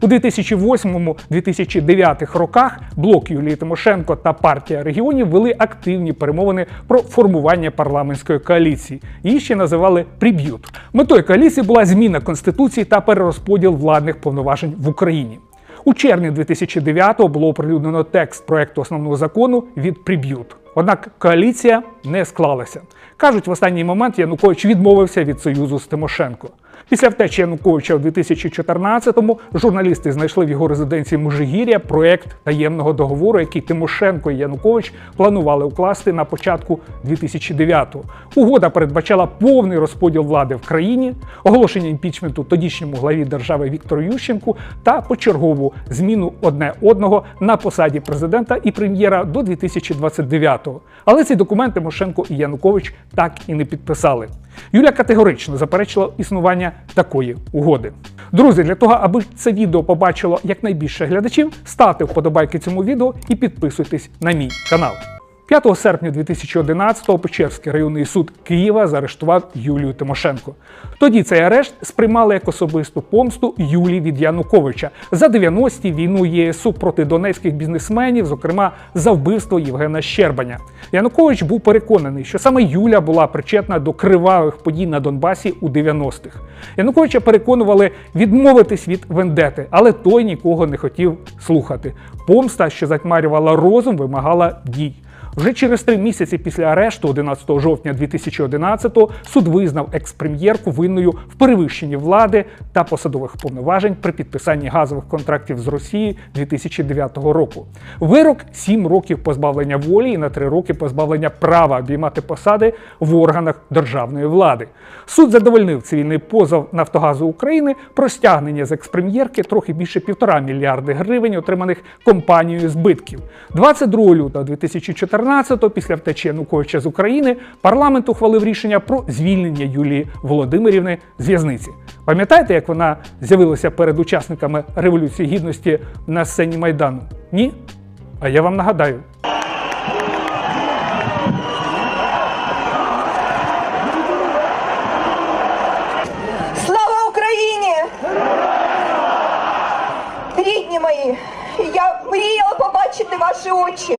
У 2008-2009 роках блок Юлії Тимошенко та партія регіонів вели активні перемовини про формування парламентської коаліції. Її ще називали приб'ют. Метою коаліції була зміна конституції та перерозподіл владних повноважень в Україні. У червні 2009-го було оприлюднено текст проекту основного закону від приб'ют. Однак коаліція не склалася. Кажуть, в останній момент Янукович відмовився від союзу з Тимошенко. Після втечі Януковича у 2014-му журналісти знайшли в його резиденції Мужигір'я проект таємного договору, який Тимошенко і Янукович планували укласти на початку 2009-го. Угода передбачала повний розподіл влади в країні, оголошення імпічменту тодішньому главі держави Віктору Ющенку та почергову зміну одне одного на посаді президента і прем'єра до 2029-го. Але ці документи Тимошенко і Янукович так і не підписали. Юля категорично заперечила існування такої угоди. Друзі, для того, аби це відео побачило якнайбільше глядачів, ставте вподобайки цьому відео і підписуйтесь на мій канал. 5 серпня 2011-го Печерський районний суд Києва заарештував Юлію Тимошенко. Тоді цей арешт сприймали як особисту помсту Юлії від Януковича за 90-ті війну ЄСУ проти донецьких бізнесменів, зокрема за вбивство Євгена Щербаня. Янукович був переконаний, що саме Юля була причетна до кривавих подій на Донбасі у 90-х. Януковича переконували відмовитись від вендети, але той нікого не хотів слухати. Помста, що затьмарювала розум, вимагала дій. Вже через три місяці після арешту, 11 жовтня 2011-го, суд визнав експрем'єрку винною в перевищенні влади та посадових повноважень при підписанні газових контрактів з Росією 2009 року. Вирок 7 років позбавлення волі і на 3 роки позбавлення права обіймати посади в органах державної влади. Суд задовольнив цивільний позов Нафтогазу України про стягнення з експрем'єрки трохи більше півтора мільярди гривень, отриманих компанією збитків. 22 лютого 2014-го, після втечі Януковича з України, парламент ухвалив рішення про звільнення Юлії Володимирівни з в'язниці. Пам'ятаєте, як вона з'явилася перед учасниками Революції Гідності на сцені Майдану? Ні? А я вам нагадаю. Слава Україні! Рідні мої, я мріяла побачити ваші очі.